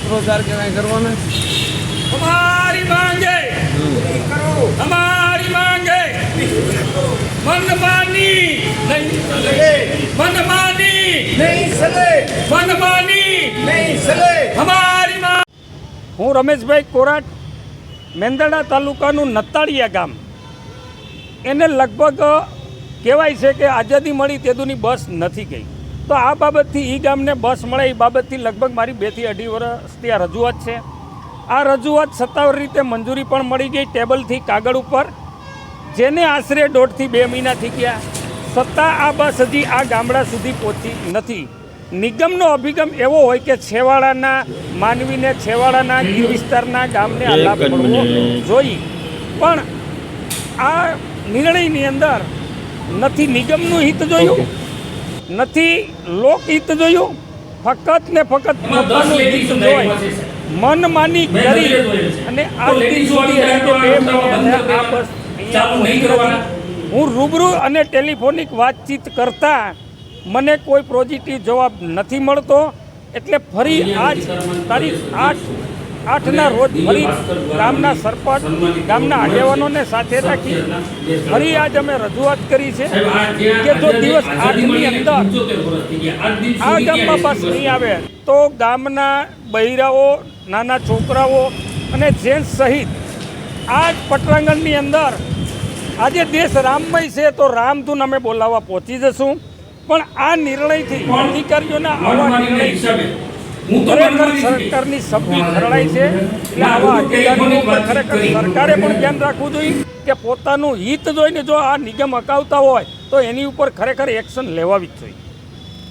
સૂત્રોચ્ચાર કે કાંઈ કરવાના અમારી માંગે. અમારી માંગે. મનમાની. નહીં સલે મનમાની. નહીં સલે મનમાની. નહીં સલે અમારી માં હું રમેશભાઈ કોરાટ મેંદરડા તાલુકાનું નત્તાળીયા ગામ. એને લગભગ કહેવાય છે કે આઝાદી મળી તેદુની બસ નથી ગઈ. તો આ બાબતથી એ ગામને બસ મળે એ બાબતથી લગભગ મારી બેથી અઢી વર્ષથી આ રજૂઆત છે. આ રજૂઆત સત્તાવાર રીતે મંજૂરી પણ મળી ગઈ ટેબલથી કાગળ ઉપર. જેને આશરે દોઢથી બે મહિના થઈ ગયા. સત્તા આ બસ હજી આ ગામડા સુધી પહોંચી નથી. નિગમનો અભિગમ એવો હોય કે છેવાડાના માનવીને છેવાડાના ગીર વિસ્તારના ગામને આ લાભ મળવો જોઈએ. પણ આ નિર્ણયની અંદર નથી નિગમનું હિત જોયું. નથી લોકહિત જોયું. ફક્ત ને ફક્ત મન માની કરી. અને આજ દિન સુધી. હું રૂબરૂ અને ટેલિફોનિક વાતચીત કરતા મને કોઈ પોઝિટિવ જવાબ નથી મળતો. એટલે ફરી આજ તારીખ આઠ આઠના રોજ ફરી ગામના સરપંચ ગામના આગેવાનોને સાથે રાખી ફરી આજ અમે રજૂઆત કરી છે કે જો દિવસ આઠની અંદર આ ગામમાં બસ નહીં આવે તો ગામના બૈરાઓ નાના છોકરાઓ અને જેન્ટ્સ સહિત આ જ પટરાંગણની અંદર આજે દેશ રામમય છે તો રામધૂન અમે બોલાવવા પહોંચી જશું. પણ આ નિર્ણયથી અધિકારીઓના આવા નિર્ણય સરકારની સભ્ય ખરડાય છે. એટલે આવા અધિકારીઓ ઉપર ખરેખર સરકારે પણ ધ્યાન રાખવું જોઈએ કે પોતાનું હિત જોઈને જો આ નિગમ અકાવતા હોય તો એની ઉપર ખરેખર એક્શન લેવાવી જ જોઈએ.